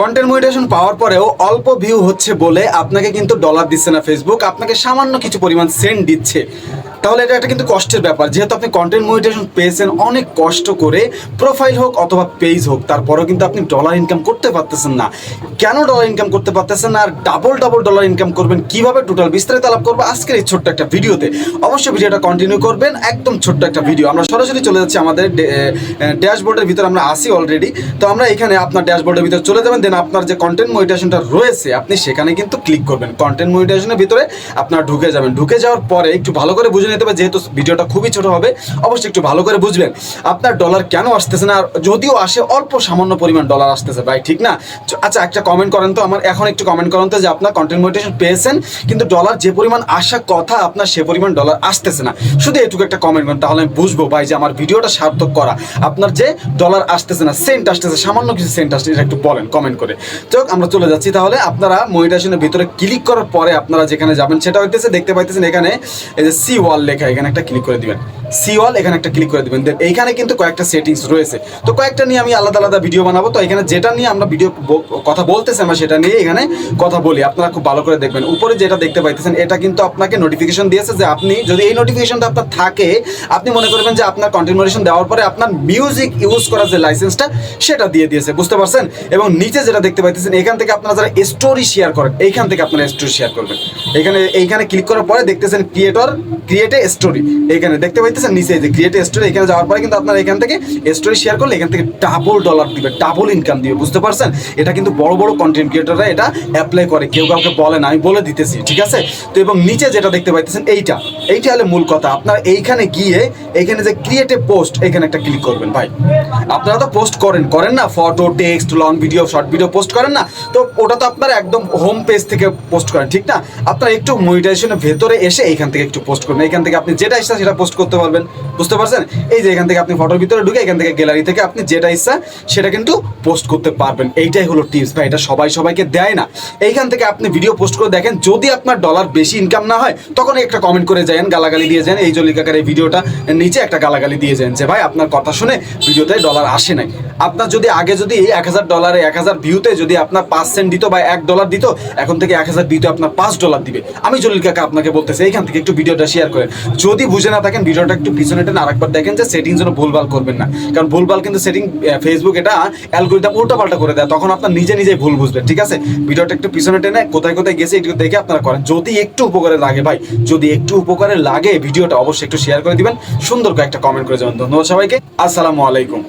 Content monetisation পাওয়ার পরেও অল্প view হচ্ছে বলে আপনাকে কিন্তু ডলার দিচ্ছে না ফেসবুক আপনাকে সামান্য কিছু পরিমাণ সেন্ট দিচ্ছে। তাহলে এটা একটা কিন্তু কষ্টের ব্যাপার। যেহেতু আপনি কন্টেন্ট মনিটাইজেশন পেয়েছেন, অনেক কষ্ট করে প্রোফাইল হোক অথবা পেজ হোক, তারপরেও কিন্তু আপনি ডলার ইনকাম করতে পারতেছেন না। কেন ডলার ইনকাম করতে পারতেছেন না? আর ডাবল ডাবল ডলার ইনকাম করবেন কীভাবে? টোটাল বিস্তারিত আলাপ করব আজকের এই ছোট্ট একটা ভিডিওতে। অবশ্যই ভিডিওটা কন্টিনিউ করবেন, একদম ছোট্ট একটা ভিডিও আমরা সরাসরি চলে যাচ্ছি আমাদের ড্যাশবোর্ডের ভিতরে, আমরা আসি অলরেডি তো আমরা এখানে আপনার ড্যাশবোর্ডের ভিতরে চলে যাবেন দেন আপনার যে কন্টেন্ট মনিটাইজেশনটা রয়েছে, আপনি সেখানে কিন্তু ক্লিক করবেন। কন্টেন্ট মনিটাইজেশনের ভিতরে আপনার ঢুকে যাবেন। ঢুকে যাওয়ার পরে একটু ভালো করে বুঝে নিতে হবে, যেহেতু ভিডিওটা খুবই ছোট হবে, অবশ্যই একটু ভালো করে বুঝবেন। আপনার ডলার কেন আসতেছে না? যদিও আসে, অল্প সামান্য পরিমাণ ডলার আসতেছে ভাই, ঠিক না? আচ্ছা একটা কমেন্ট করেন তো, আমার এখন একটু কমেন্ট করেন তো, যে আপনার কন্টেন্ট মনিটাইজেশন পেয়েছেন, কিন্তু ডলার যে পরিমাণ আসা কথা, আপনার সে পরিমাণ ডলার আসতেছে না। শুধু এটুকু একটা কমেন্ট করেন, তাহলে আমি বুঝব ভাই যে আমার ভিডিওটা সার্থক করা। আপনার যে ডলার আসতেছে না সেন্ট আসতেছে, সামান্য কিছু সেন্ট আসছে এটা একটু বলেন কমেন্ট করে। যাই আমরা চলে যাচ্ছি তাহলে। আপনারা মনিটাইজেশনের ভিতরে ক্লিক করার পরে আপনারা যেখানে যাবেন, সেটা হইতেছে, দেখতে পাইতেছেন এখানে, এই যে সি ওয়াল লেখা এখানে একটা ক্লিক করে দিবেন। সি ওয়াল, এখানে একটা ক্লিক করে দিবেন। দেন এইখানে কিন্তু কয়েকটা সেটিংস রয়েছে। তো কয়েকটা নিয়ে আমি আলাদা আলাদা ভিডিও বানাবো। তো এখানে যেটা নিয়ে আমরা ভিডিও কথা বলতেছি আমরা সেটা নিয়ে এখানে কথা বলি। আপনারা খুব ভালো করে দেখবেন। উপরে যেটা দেখতে পাইতেছেন, এটা কিন্তু আপনাকে নোটিফিকেশন দিয়েছে যে আপনি যদি এই নোটিফিকেশনটা আপনার থাকে, আপনি মনে করবেন যে আপনার কন্টেন্ট দেওয়ার পরে আপনার মিউজিক ইউজ করার যে লাইসেন্সটা সেটা দিয়ে দিয়েছে। বুঝতে পারছেন? এবং নিচে যেটা দেখতে পাইতেছেন, এখান থেকে আপনারা যারা স্টোরি শেয়ার করেন, এইখান থেকে আপনারা স্টোরি শেয়ার করবেন। এখানে, এইখানে ক্লিক করার পরে দেখতেছেন ক্রিয়েটর ক্রিয়েটে স্টোরি এখানে দেখতে পাইতেছেন নিচে যে ক্রিয়েটে স্টোরি এখানে যাওয়ার পরে কিন্তু আপনারা এখান থেকে স্টোরি শেয়ার করলে এখান থেকে ডাবল ডলার দিবে ডাবল ইনকাম দিবে, বুঝতে পারছেন? এটা কিন্তু বড় বড় কন্টেন্ট ক্রিয়েটররা এটা অ্যাপ্লাই করে, কেউ কাউকে বলে না, আমি বলে দিতেছি, ঠিক আছে? তো এবং নিচে যেটা দেখতে পাইতেছেন, এইটা এইটা হলে মূল কথা। আপনারা এইখানে গিয়ে এইখানে যে ক্রিয়েটে পোস্ট এখানে একটা ক্লিক করবেন, ভাই। আপনারা তো পোস্ট করেন করেন না photo text long video short video post করেন না। তো ওটা তো আপনারা একদম হোম পেজ থেকে পোস্ট করেন, ঠিক না? আপনারা একটু মনিটাইজেশনের ভেতরে এসে এইখান থেকে একটু পোস্ট করবেন এখান থেকে আপনি যেটা ইচ্ছা সেটা পোস্ট করতে পারবেন। বুঝতে পারছেন? এই যে এখান থেকে আপনি ফটোর ভিতরে ঢুকে এখান থেকে গ্যালারি থেকে আপনি যেটা ইচ্ছা সেটা কিন্তু পোস্ট করতে পারবেন। এইটাই হলো টিপস ভাই। এটা সবাই সবাইকে দেয় না। এইখান থেকে আপনি ভিডিও পোস্ট করে দেখেন, যদি আপনার ডলার বেশি ইনকাম না হয়, তখন একটা কমেন্ট করে যান গালাগালি দিয়ে যান এই জলিকাকার এই ভিডিওটা নিচে একটা গালাগালি দিয়ে যান যে, ভাই, আপনার কথা শুনে ভিডিওতে ডলার আসে নাই। আপনার যদি আগে যদি এক হাজার ডলারে এক হাজার ভিউতে যদি আপনার পাঁচ সেন্ট দিত বা এক ডলার দিত, এখন থেকে এক হাজার ভিউতে আপনার পাঁচ ডলার দিবে। আমি জলিল কাকা আপনাকে বলতেছি, এইখান থেকে একটু ভিডিওটা শেয়ার করেন। যদি বুঝে না থাকেন, ভিডিওটা একটু পিছনে টেনে আরেকবার দেখেন যে সেটিং যেন ভুলভাল করবেন না। কারণ ভুলভাল কিন্তু সেটিং ফেসবুক এটা অ্যালগোরিদম উল্টাপাল্টা করে দেয়, তখন আপনার নিজে নিজেই ভুল বুঝবেন ঠিক আছে? ভিডিওটা একটু পিছনে টেনে কোথায় কোথায় গেছে একটু দেখে আপনারা করেন। যদি একটু উপকারে লাগে ভাই, যদি একটু উপকারে লাগে ভিডিওটা অবশ্যই একটু শেয়ার করে দিবেন। সুন্দর করে একটা কমেন্ট করে যাবেন। ধন্যবাদ সবাইকে। আসসালামু আলাইকুম।